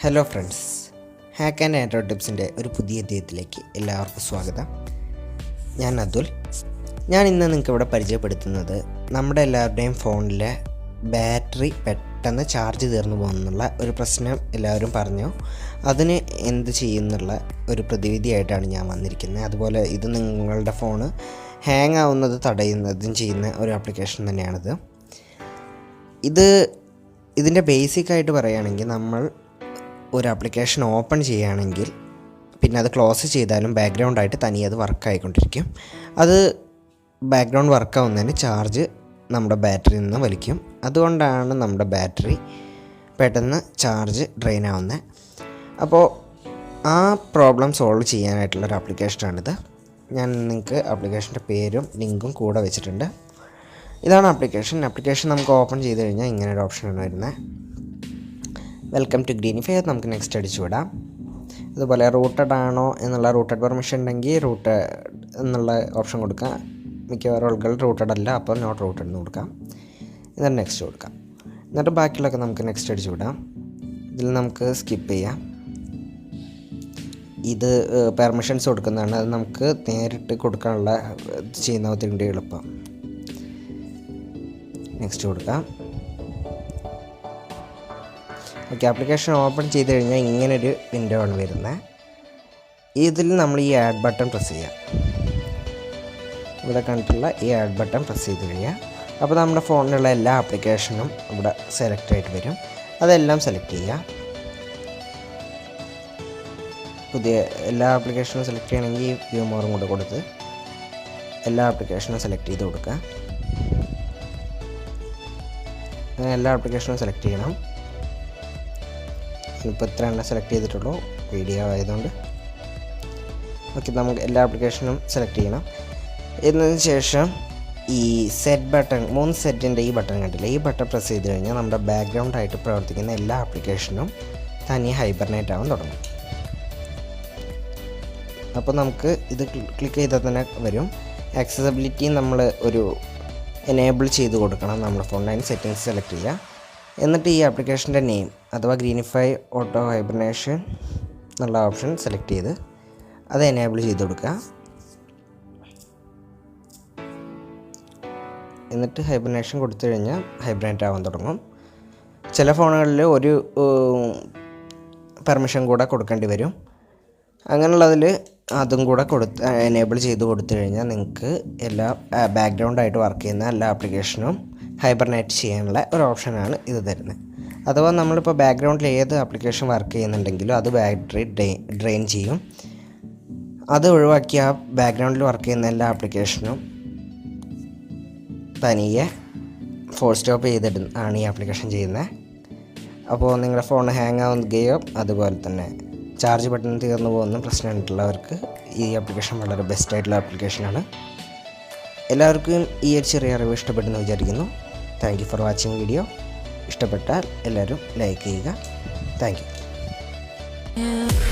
Hello friends hack and android ടിപ്സിന്റെ ഒരു പുതിയ അധ്യായത്തിലേക്ക് എല്ലാവർക്കും സ്വാഗതം. ഞാൻ അതുൽ. ഞാൻ ഇന്ന് നിങ്ങൾക്ക് ഇവിടെ പരിചയപ്പെടുത്തുന്നത് നമ്മുടെ എല്ലാവരുടെയും ഫോണിലെ ബാറ്ററി പെട്ടെന്ന് ചാർജ് തീർന്നു പോകുന്നുള്ള ഒരു പ്രശ്നം എല്ലാവരും പറഞ്ഞു. അതിന് എന്ത് ചെയ്യുന്നുള്ള ഒരു പ്രതിവിധിയായിട്ടാണ് ഞാൻ വന്നിരിക്കുന്നത്. അതുപോലെ ഇത് നിങ്ങളുടെ ഫോണ് ഹാങ് ആവുന്നത് തടയുന്നതും ചെയ്യുന്ന ഒരു ആപ്ലിക്കേഷൻ തന്നെയാണിത്. ഇത് ഇതിന്റെ ബേസിക് ആയിട്ട് പറയുകയാണെങ്കിൽ നമ്മൾ ഒരു ആപ്ലിക്കേഷൻ ഓപ്പൺ ചെയ്യുകയാണെങ്കിൽ പിന്നെ അത് ക്ലോസ് ചെയ്താലും ബാക്ക്ഗ്രൗണ്ടായിട്ട് തനിയെ അത് വർക്ക് ആയിക്കൊണ്ടിരിക്കും. അത് ബാക്ക്ഗ്രൗണ്ട് വർക്ക് ആവുന്നതിന് ചാർജ് നമ്മുടെ ബാറ്ററി നിന്ന് വലിക്കും. അതുകൊണ്ടാണ് നമ്മുടെ ബാറ്ററി പെട്ടെന്ന് ചാർജ് ഡ്രെയിൻ ആവുന്നത് അപ്പോൾ ആ പ്രോബ്ലം സോൾവ് ചെയ്യാനായിട്ടുള്ളൊരു ആപ്ലിക്കേഷനാണിത് ഞാൻ നിങ്ങൾക്ക് ആപ്ലിക്കേഷന്റെ പേരും ലിങ്കും കൂടെ വെച്ചിട്ടുണ്ട്. ഇതാണ് ആപ്ലിക്കേഷൻ ആപ്ലിക്കേഷൻ നമുക്ക് ഓപ്പൺ ചെയ്ത് കഴിഞ്ഞാൽ ഇങ്ങനെ ഒരു ഓപ്ഷനാണ് വരുന്നത് വെൽക്കം ടു ഗ്രീനിഫൈ നമുക്ക് നെക്സ്റ്റ് അടിച്ചു വിടാം. അതുപോലെ റൂട്ടഡ് ആണോ എന്നുള്ള റൂട്ടഡ് പെർമിഷൻ ഉണ്ടെങ്കിൽ റൂട്ട് എന്നുള്ള ഓപ്ഷൻ കൊടുക്കാം. മിക്കവാറും ആളുകൾ റൂട്ടഡ് അല്ല അപ്പോൾ നോട്ട് റൂട്ടഡ് എന്ന് കൊടുക്കാം. എന്നിട്ട് നെക്സ്റ്റ് കൊടുക്കാം. എന്നിട്ട് ബാക്കിയുള്ളതൊക്കെ നമുക്ക് നെക്സ്റ്റ് അടിച്ചു വിടാം. ഇതിൽ നമുക്ക് സ്കിപ്പ് ചെയ്യാം. ഇത് പെർമിഷൻസ് കൊടുക്കുന്നതാണ്. അത് നമുക്ക് നേരിട്ട് കൊടുക്കാനുള്ള ചെയ്യുന്ന ഒത്തിരി എളുപ്പം. നെക്സ്റ്റ് കൊടുക്കാം. ഓക്കെ ആപ്ലിക്കേഷൻ ഓപ്പൺ ചെയ്ത് കഴിഞ്ഞാൽ ഇങ്ങനൊരു വിൻഡോ ആണ് വരുന്നത് ഇതിൽ നമ്മൾ ഈ ആഡ് ബട്ടൺ പ്രസ് ചെയ്യാം. ഇവിടെ കണ്ടിട്ടുള്ള ഈ ആഡ് ബട്ടൺ പ്രസ് ചെയ്ത് കഴിഞ്ഞാൽ അപ്പോൾ നമ്മുടെ ഫോണിലുള്ള എല്ലാ ആപ്ലിക്കേഷനും ഇവിടെ സെലക്ട് ആയിട്ട് വരും. അതെല്ലാം സെലക്ട് ചെയ്യുക പുതിയ എല്ലാ ആപ്ലിക്കേഷനും സെലക്ട് ചെയ്യണമെങ്കിൽ വ്യൂ മോറും കൂടെ കൊടുത്ത് എല്ലാ ആപ്ലിക്കേഷനും സെലക്ട് ചെയ്ത് കൊടുക്കുക. അങ്ങനെ എല്ലാ ആപ്ലിക്കേഷനും സെലക്ട് ചെയ്യണം. ഇപ്പോൾ ഇത്ര എണ്ണം സെലക്ട് ചെയ്തിട്ടുള്ളൂ. വീഡിയോ ആയതുകൊണ്ട്. ഓക്കെ നമുക്ക് എല്ലാ ആപ്ലിക്കേഷനും സെലക്ട് ചെയ്യണം. എന്നതിന് ശേഷം ഈ സെറ്റ് ബട്ടൺ മൂന്ന് സെറ്റിന്റെ ഈ ബട്ടൺ കണ്ടില്ല? ഈ ബട്ടൺ പ്രസ് ചെയ്ത് കഴിഞ്ഞാൽ നമ്മുടെ ബാക്ക്ഗ്രൗണ്ട് ആയിട്ട് പ്രവർത്തിക്കുന്ന എല്ലാ ആപ്ലിക്കേഷനും തനിയെ ഹൈബർനേറ്റ് ആവാൻ തുടങ്ങും. അപ്പോൾ നമുക്ക് ഇത് ക്ലിക്ക് ചെയ്താൽ തന്നെ വരും. ആക്സസബിലിറ്റി നമ്മൾ ഒരു എനേബിൾ ചെയ്ത് കൊടുക്കണം. നമ്മുടെ ഫോൺ ലൈൻ സെറ്റിങ്സ് സെലക്ട് ചെയ്യുക. എന്നിട്ട് ഈ ആപ്ലിക്കേഷന്റെ നെയിം അഥവാ ഗ്രീനിഫൈ ഓട്ടോ ഹൈബർനേഷൻ എന്നുള്ള ഓപ്ഷൻ സെലക്ട് ചെയ്ത് അത് എനേബിൾ ചെയ്ത് കൊടുക്കുക. എന്നിട്ട് ഹൈബർനേഷൻ കൊടുത്തു കഴിഞ്ഞാൽ ഹൈബ്രനേറ്റ് ആവാൻ തുടങ്ങും. ചില ഫോണുകളിൽ ഒരു പെർമിഷൻ കൂടെ കൊടുക്കേണ്ടി വരും. അങ്ങനെയുള്ളതിൽ അതും കൂടെ കൊടുത്ത് എനേബിൾ ചെയ്ത് കൊടുത്തു കഴിഞ്ഞാൽ നിങ്ങൾക്ക് എല്ലാ ബാക്ക്ഗ്രൗണ്ടായിട്ട് വർക്ക് ചെയ്യുന്ന എല്ലാ ആപ്ലിക്കേഷനും ഹൈബർനേറ്റ് ചെയ്യാനുള്ള ഒരു ഓപ്ഷനാണ് ഇത് തരുന്നത്. അഥവാ നമ്മളിപ്പോൾ ബാക്ക്ഗ്രൗണ്ടിൽ ഏത് ആപ്ലിക്കേഷൻ വർക്ക് ചെയ്യുന്നുണ്ടെങ്കിലും അത് ബാറ്ററി ഡ്രെയിൻ ചെയ്യും. അത് ഒഴിവാക്കി ആ ബാക്ക്ഗ്രൗണ്ടിൽ വർക്ക് ചെയ്യുന്ന എല്ലാ ആപ്ലിക്കേഷനും തനിയെ ഫോൾ സ്റ്റോപ്പ് ചെയ്തിട്ട് ആണ് ഈ ആപ്ലിക്കേഷൻ ചെയ്യുന്നത്. അപ്പോൾ നിങ്ങളുടെ ഫോൺ ഹാങ് ആവുകയോ അതുപോലെ തന്നെ ചാർജ് ബട്ടൺ തീർന്നു പോകുന്ന പ്രശ്നമായിട്ടുള്ളവർക്ക് ഈ ആപ്ലിക്കേഷൻ വളരെ ബെസ്റ്റ് ആയിട്ടുള്ള ആപ്ലിക്കേഷനാണ്. എല്ലാവർക്കും ഈ ഒരു ചെറിയ അറിവ് ഇഷ്ടപ്പെട്ടെന്ന് വിചാരിക്കുന്നു. Thank you for watching video ഇഷ്ടപ്പെട്ടാൽ എല്ലാവരും ലൈക്ക് ചെയ്യുക. Thank you.